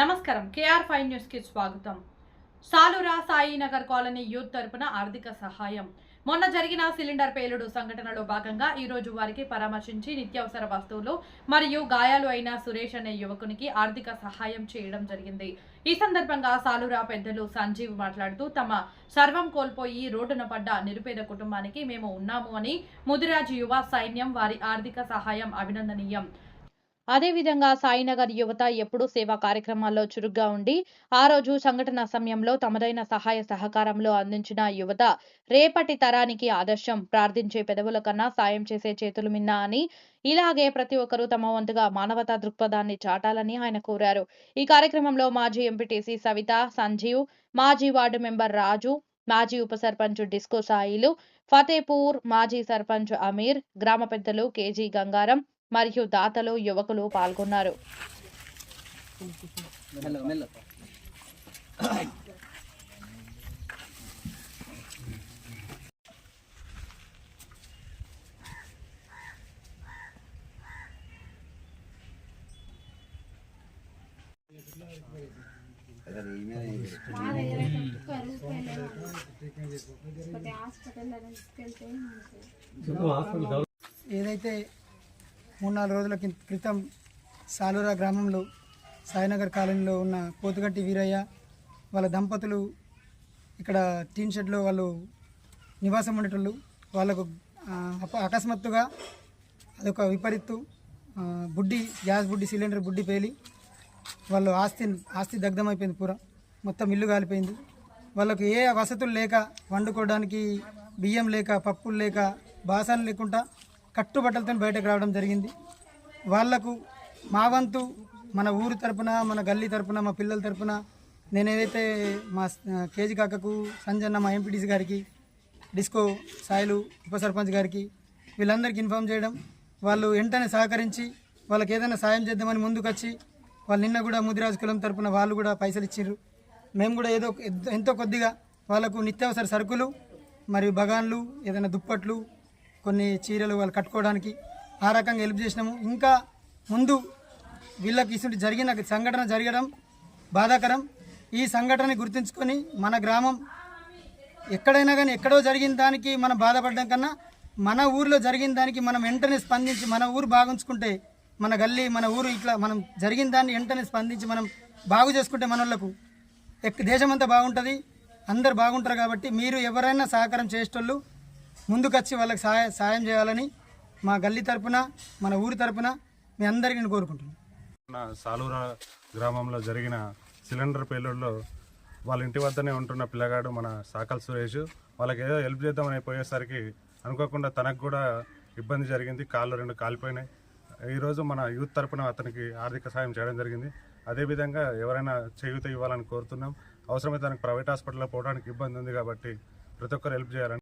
నమస్కారం. KR five న్యూస్కి స్వాగతం. సాలురా సాయినగర్ కాలనీ యూత్ తరపున ఆర్థిక సహాయం. మొన్న జరిగిన సిలిండర్ పేలుడు సంఘటనలో భాగంగా ఈ రోజు వారికి పరామర్శించి నిత్యావసర వస్తువులు మరియు గాయాలు అయిన సురేష్ అనే యువకునికి ఆర్థిక సహాయం చేయడం జరిగింది. ఈ సందర్భంగా సాలురా పెద్దలు సంజీవ్ మాట్లాడుతూ తమ సర్వం కోల్పోయి రోడ్డున పడ్డ నిరుపేద కుటుంబానికి మేము ఉన్నాము అని ముదిరాజ్ యువ సైన్యం వారి ఆర్థిక సహాయం అభినందనీయం. అదేవిధంగా సాయినగర్ యువత ఎప్పుడూ సేవా కార్యక్రమాల్లో చురుగ్గా ఉండి ఆ రోజు సంఘటన సమయంలో తమదైన సహాయ సహకారంలో అందించిన యువత రేపటి తరానికి ఆదర్శం ప్రార్థించే పెదవుల కన్నా సాయం చేసే చేతులు మిన్నా అని ఇలాగే ప్రతి ఒక్కరూ తమ వంతుగా మానవతా దృక్పథాన్ని చాటాలని ఆయన కోరారు. ఈ కార్యక్రమంలో మాజీ ఎంపీటీసీ సవిత సంజీవ్ మాజీ వార్డు మెంబర్ రాజు మాజీ ఉప సర్పంచ్ డిస్కో సాయిలు ఫతేపూర్ మాజీ సర్పంచ్ అమీర్ గ్రామ పెద్దలు కేజీ గంగారం మరియు దాతలు యువకులు పాల్గొన్నారు. ఏదైతే మూడు నాలుగు రోజుల క్రితం సాలూరా గ్రామంలో సాయినగర్ కాలనీలో ఉన్న పోతుగట్టి వీరయ్య వాళ్ళ దంపతులు ఇక్కడ టీన్ షెడ్లో వాళ్ళు నివాసం ఉండేటోళ్ళు. వాళ్ళకు అప- అకస్మాత్తుగా అదొక విపరీత్తు బుడ్డి గ్యాస్ బుడ్డి సిలిండర్ బుడ్డి పేలి వాళ్ళు ఆస్తి ఆస్తి దగ్ధమైపోయింది పూర. మొత్తం ఇల్లు కాలిపోయింది. వాళ్ళకు ఏ వసతులు లేక వండుకోవడానికి బియ్యం లేక పప్పులు లేక బాసనలు లేకుండా కట్టుబట్టలతో బయటకు రావడం జరిగింది. వాళ్ళకు మా వంతు మన ఊరు తరపున మన గల్లీ తరపున మా పిల్లల తరపున నేను ఏదైతే మా కేజీ కాకకు సంజన్న మా ఎంపీటీసీ గారికి డిస్కో సాయిలు ఉప సర్పంచ్ గారికి వీళ్ళందరికీ ఇన్ఫామ్ చేయడం వాళ్ళు వెంటనే సహకరించి వాళ్ళకి ఏదైనా సాయం చేద్దామని ముందుకొచ్చి వాళ్ళు నిన్న కూడా ముదిరాజు కులం తరపున వాళ్ళు కూడా పైసలు ఇచ్చిండ్రు. మేము కూడా ఏదో ఎంతో కొద్దిగా వాళ్ళకు నిత్యావసర సరుకులు మరియు బగాన్లు ఏదైనా దుప్పట్లు కొన్ని చీరలు వాళ్ళు కట్టుకోవడానికి ఆ రకంగా హెల్ప్ చేసినాము. ఇంకా ముందు వీళ్ళకి ఇటువంటి జరిగిన సంఘటన జరగడం బాధాకరం. ఈ సంఘటనని గుర్తుంచుకొని మన గ్రామం ఎక్కడైనా కానీ ఎక్కడో జరిగిన దానికి మనం బాధపడడం కన్నా మన ఊర్లో జరిగిన దానికి మనం వెంటనే స్పందించి మన ఊరు బాగుంచుకుంటే మన గల్లీ మన ఊరు ఇట్లా మనం జరిగిన దాన్ని వెంటనే స్పందించి మనం బాగు చేసుకుంటే మన వాళ్ళకు దేశమంతా బాగుంటుంది అందరు బాగుంటారు కాబట్టి మీరు ఎవరైనా సహకారం చేసేటోళ్ళు ముందుకొచ్చి వాళ్ళకి సహాయ సాయం చేయాలని మా గల్లీ తరపున మన ఊరి తరపున మీ అందరికీ నేను కోరుకుంటున్నాను. మన సాలూరా గ్రామంలో జరిగిన సిలిండర్ పేలుడులో వాళ్ళ ఇంటి వద్దనే ఉంటున్న పిల్లగాడు మన సాకల్ సురేష్. వాళ్ళకి ఏదో హెల్ప్ చేద్దామని పోయేసరికి అనుకోకుండా తనకు కూడా ఇబ్బంది జరిగింది. కాళ్ళు రెండు కాలిపోయినాయి. ఈరోజు మన యూత్ తరపున అతనికి ఆర్థిక సాయం చేయడం జరిగింది. అదేవిధంగా ఎవరైనా చేయూత ఇవ్వాలని కోరుతున్నాం. అవసరమైతే తనకు ప్రైవేట్ హాస్పిటల్లో పోవడానికి ఇబ్బంది ఉంది కాబట్టి ప్రతి ఒక్కరు హెల్ప్ చేయాలని